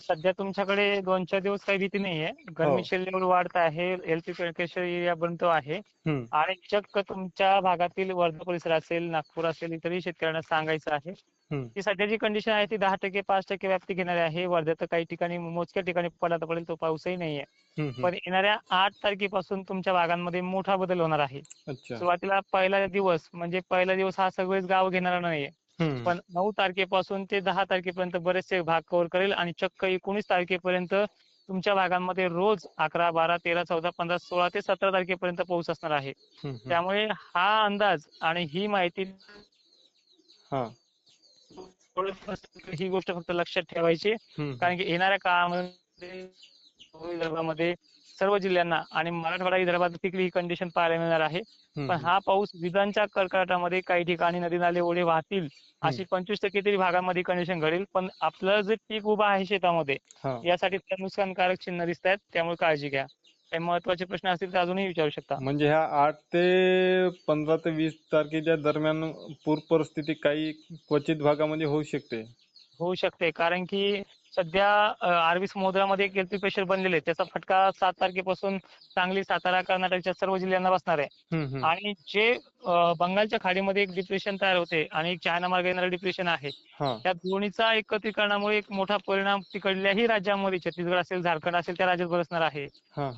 सध्या तुमच्याकडे दोन चार दिवस काही भीती नाहीये. गरमीचे लेवल वाढत आहे एलपी कल्केश्वर एरिया बनतो आहे. आणि चक्क तुमच्या भागातील वर्धा परिसर असेल नागपूर असेल इतरही शेतकऱ्यांना सांगायचं आहे. की सध्याची कंडिशन आहे ती दहा टक्के पाच टक्के व्याप्ती घेणारी आहे. वर्ध्यात काही ठिकाणी मोजक्या ठिकाणी पडला तर पडेल तो पाऊसही नाहीये. पण येणाऱ्या आठ तारखेपासून तुमच्या भागांमध्ये मोठा बदल होणार आहे. सुरुवातीला पहिला दिवस म्हणजे पहिला दिवस हा सगळेच गाव घेणारा नाहीये. पण नऊ तारखेपासून ते दहा तारखेपर्यंत बरेचसे भाग कव्हर करेल आणि चक्क एकोणीस तारखेपर्यंत तुमच्या भागांमध्ये रोज अकरा बारा तेरा चौदा पंधरा सोळा ते सतरा तारखेपर्यंत पाऊस असणार आहे. त्यामुळे हा अंदाज आणि ही माहिती हा. ही गोष्ट फक्त लक्षात ठेवायची. कारण की येणाऱ्या काळामध्ये विदर्भामध्ये सर्व जिल्ह्यांना आणि मराठवाडा विदर्भात देखील ही कंडिशन पाहायला मिळणार आहे. पण हा पाऊस विजांच्या कडकडाटामध्ये काही ठिकाणी नदी नाले ओढे वाहतील अशी पंचवीस टक्के तरी भागामध्ये कंडिशन घडेल. पण आपलं जे पीक उभं आहे शेतामध्ये यासाठी नुकसानकारक चिन्ह दिसत आहेत त्यामुळे काळजी घ्या. काही महत्त्वाचे प्रश्न असतील तर अजूनही विचारू शकता. म्हणजे ह्या आठ ते पंधरा ते वीस तारखेच्या दरम्यान पूर परिस्थिती काही क्वचित भागामध्ये होऊ शकते. होऊ शकते कारण की सध्या अरबी समुद्रामध्ये एक एलपी प्रेशर बनलेले आहे. त्याचा फटका सात तारखेपासून सांगली सातारा कर्नाटकच्या सर्व जिल्ह्यांना बसणार आहे. आणि जे बंगालच्या खाडीमध्ये एक डिप्रेशन तयार होते आणि एक चायना मार्गे येणारं डिप्रेशन आहे त्या दोन्हीचा एकत्रीकरणामुळे एक मोठा परिणाम तिकडल्याही राज्यामध्ये छत्तीसगड असेल झारखंड असेल त्या राज्यात बरसणार आहे.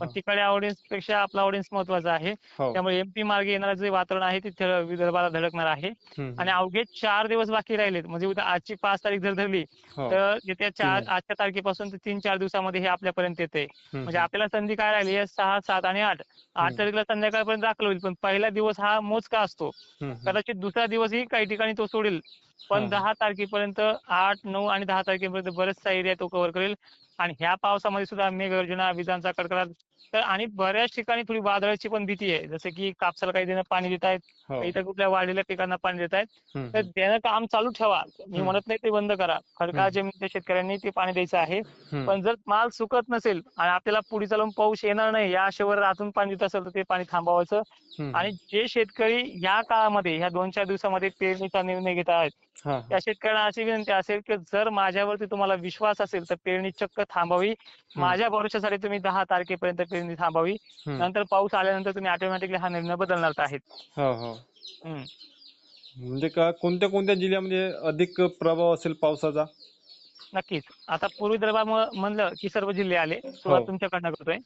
पण तिकडल्या ऑडियन्सपेक्षा आपला ऑडियन्स महत्त्वाचा आहे. हो. त्यामुळे एमपी मार्गे येणारं जे वातावरण आहे ते विदर्भाला धडकणार आहे. आणि अवघे चार दिवस बाकी राहिलेत. म्हणजे उद्या आजची पाच तारीख जर धरली हो. तर येत्या चार. आजच्या तारखेपासून ते तीन चार दिवसामध्ये हे आपल्यापर्यंत येते. म्हणजे आपल्याला संधी काय राहिली? सहा सात आणि आठ. आठ. तारखेला संध्याकाळपर्यंत दाखल होईल. पण पहिला दिवस हा मोजका असतो. कदाचित दुसरा दिवसही काही ठिकाणी तो सोडेल. पण. दहा तारखेपर्यंत आठ नऊ आणि दहा तारखेपर्यंत बरेचसा एरिया तो कव्हर करेल. आणि ह्या पावसामध्ये सुद्धा मेघगर्जना विजांचा कडकडाट तर आणि बऱ्याच ठिकाणी थोडी वादळाची पण भीती आहे. जसं की कापसाला काही जण पाणी देत आहेत हो. इतर कुठल्या वाढलेल्या पिकांना पाणी देत आहेत. तर त्यानं काम चालू ठेवा. मी. म्हणत नाही ते बंद करा. खडका हम्म. जमिनीच्या शेतकऱ्यांनी ते पाणी द्यायचं आहे. पण जर माल सुकत नसेल आणि आपल्याला पुढे चालून पाऊस येणार नाही या आशेवर आतून पाणी देत असेल तर ते पाणी थांबवायचं. आणि जे शेतकरी या काळामध्ये ह्या दोन चार दिवसामध्ये पेरणीचा निर्णय घेत आहेत त्या शेतकऱ्यांना अशी विनंती असेल की जर माझ्यावरती तुम्हाला विश्वास असेल तर पेरणी चक्क थांबावी माझ्या भरोश्यासाठी तुम्ही दहा तारखेपर्यंत पेरणी थांबावी. नंतर पाऊस आल्यानंतर तुम्ही ऑटोमॅटिकली हा निर्णय बदलणार आहेत. हो हो. म्हणजे का कोणत्या कोणत्या जिल्ह्यामध्ये अधिक प्रभाव असेल पावसाचा? नक्कीच. आता पूर्वी विदर्भात म्हणलं की सर्व जिल्हे आले. सुरुवात हो. तुमच्याकडनं करतोय.